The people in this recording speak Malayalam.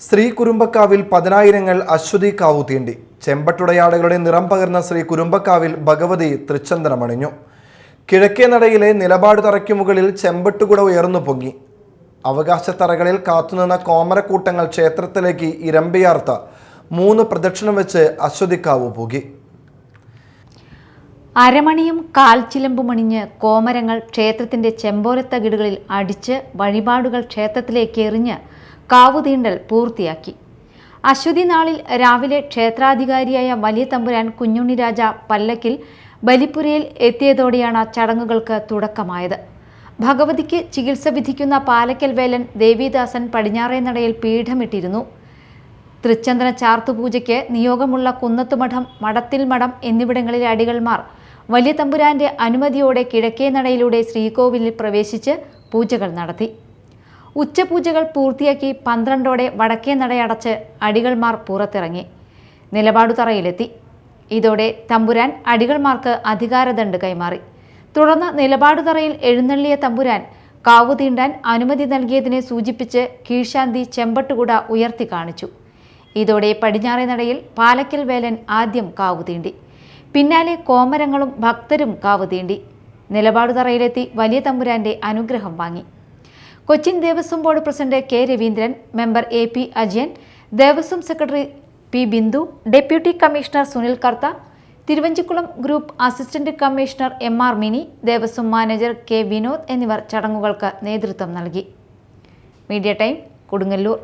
ശ്രീ കുരുമ്പക്കാവിൽ പതിനായിരങ്ങൾ അശ്വതി കാവു തീണ്ടി. ചെമ്പട്ടുടയാടുകളുടെ നിറം പകർന്ന ശ്രീ കുരുമ്പക്കാവിൽ ഭഗവതി തൃച്ചന്ദനമണിഞ്ഞു കിഴക്കേ നടയിലെ നിലപാട് തറയ്ക്കു മുകളിൽ ചെമ്പട്ടുകുട ഉയർന്നു പൊങ്ങി. അവകാശത്തറകളിൽ കാത്തുനിന്ന കോമരക്കൂട്ടങ്ങൾ ക്ഷേത്രത്തിലേക്ക് ഇരമ്പിയാർത്ത മൂന്ന് പ്രദക്ഷിണം വെച്ച് അശ്വതിക്കാവു പൂകി. അരമണിയും കാൽച്ചിലമ്പുമണിഞ്ഞ് കോമരങ്ങൾ ക്ഷേത്രത്തിന്റെ ചെമ്പോലത്തകിടുകളിൽ അടിച്ച് വഴിപാടുകൾ ക്ഷേത്രത്തിലേക്ക് എറിഞ്ഞ് കാവുതീണ്ടൽ പൂർത്തിയാക്കി. അശ്വതി നാളിൽ രാവിലെ ക്ഷേത്രാധികാരിയായ വലിയ തമ്പുരാൻ കുഞ്ഞുണ്ണി രാജ പല്ലക്കിൽ ബലിപ്പുരയിൽ എത്തിയതോടെയാണ് ചടങ്ങുകൾക്ക് തുടക്കമായത്. ഭഗവതിക്ക് ചികിത്സ വിധിക്കുന്ന പാലക്കൽ വേലൻ ദേവിദാസൻ പടിഞ്ഞാറേ നടയിൽ പീഠമിട്ടിരുന്നു. തൃച്ചന്ദ്ര ചാർത്തുപൂജയ്ക്ക് നിയോഗമുള്ള കുന്നത്തുമഠം മഠത്തിൽ മഠം എന്നിവിടങ്ങളിലെ അടികൾമാർ വലിയ തമ്പുരാന്റെ അനുമതിയോടെ കിഴക്കേ നടയിലൂടെ ശ്രീകോവിലിൽ പ്രവേശിച്ച് പൂജകൾ നടത്തി. ഉച്ചപൂജകൾ പൂർത്തിയാക്കി പന്ത്രണ്ടോടെ വടക്കേ നടയടച്ച് അടികൾമാർ പുറത്തിറങ്ങി. നിലപാടുതറയിലെത്തി ഇതോടെ തമ്പുരാൻ അടികൾമാർക്ക് അധികാരദണ്ഡ് കൈമാറി. തുടർന്ന് നിലപാടുതറയിൽ എഴുന്നള്ളിയ തമ്പുരാൻ കാവു തീണ്ടാൻ അനുമതി നൽകിയതിനെ സൂചിപ്പിച്ച് കീഴ്ശാന്തി ചെമ്പട്ടുകുട ഉയർത്തി കാണിച്ചു. ഇതോടെ പടിഞ്ഞാറേ നടയിൽ പാലക്കൽ വേലൻ ആദ്യം കാവു തീണ്ടി. പിന്നാലെ കോമരങ്ങളും ഭക്തരും കാവു തീണ്ടി. നിലപാടുതറയിലെത്തി വലിയ തമ്പുരാന്റെ അനുഗ്രഹം വാങ്ങി. Cochin Devaswom board president K Raveendran member A P Ajayan Devaswom secretary P Bindu deputy commissioner Sunil Kartha Thiruvanchikulam group assistant commissioner M R Mini Devaswom manager K Vinod എന്നിവർ ചടങ്ങുകൾക്ക് നേതൃത്വം നൽകി. Media time Kodungallur.